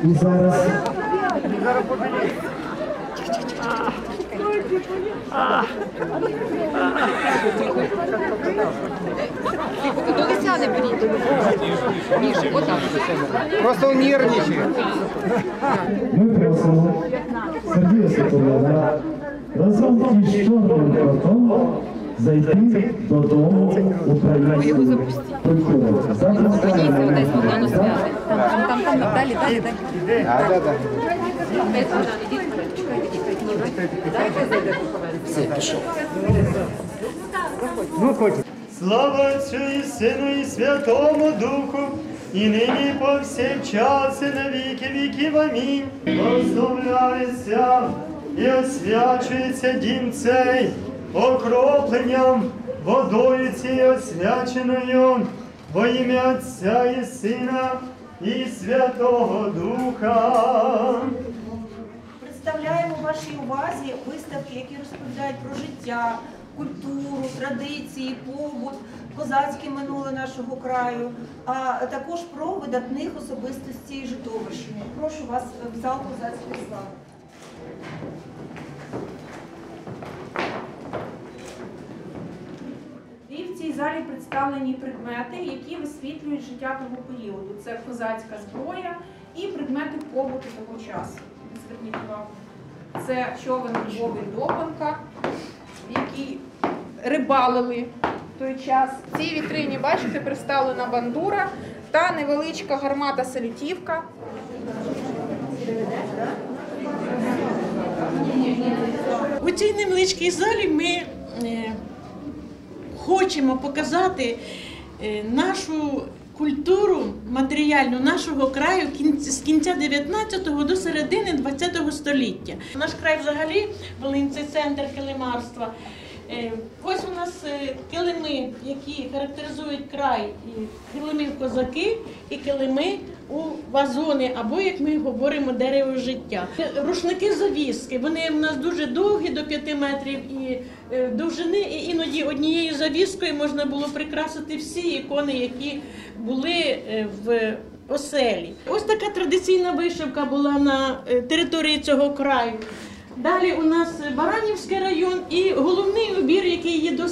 І зараз До лиця не беріть. Просто он нервничает. ми просимо Сергія Соколова разом із чорним котом зайти додому української культури. Зараз Далі, далі, далі. Все, пішов. Слава Отцю і Сину і Святому Духу, і нині і повсякчас, і на віки віків. Амінь. Благословляється і освячується дім цей окропленням водою цією освяченою во ім'я Отця і Сина і Святого Духа. Представляємо вашій увазі виставки, які розповідають про життя, культуру, традиції, побут, козацьке минуле нашого краю, а також про видатних особистостей Житомирщини. Прошу вас в зал козацької слави. І в залі представлені предмети, які висвітлюють життя того періоду. Це козацька зброя і предмети побуту того часу. Зверніть увагу. Це човен Львовий Допанка, які рибалили в той час. В цій вітрині, бачите, представлена бандура та невеличка гармата салютівка. У цій невеличкій залі ми е, хочемо показати е, нашу культуру матеріальну нашого краю з кінця 19-го до середини 20-го століття. Наш край взагалі Волинь це центр килимарства. Е, Ось у нас е, килими, які характеризують край, килими козаки і килими у вазони, або як ми говоримо, дерево життя. Рушники завіски, вони в нас дуже довгі до 5 метрів і е, довжини, і іноді однією завіскою можна було прикрасити всі ікони, які були в оселі. Ось така традиційна вишивка була на території цього краю. Далі у нас Баранівський район і головний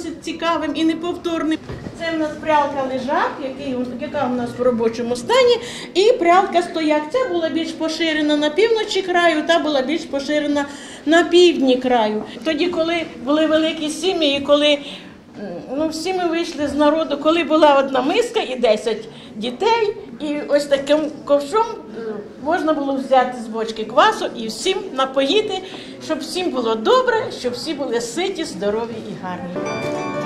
досить цікавим і неповторним. Це в нас прялка лежак, який, яка у нас в робочому стані, і прялка стояк. Це була більш поширена на півночі краю, та була більш поширена на півдні краю. Тоді, коли були великі сім'ї, коли ну, всі ми вийшли з народу, коли була одна миска і 10 дітей, і ось таким ковшом е, можна було взяти з бочки квасу і всім напоїти, щоб всім було добре, щоб всі були ситі, здорові і гарні.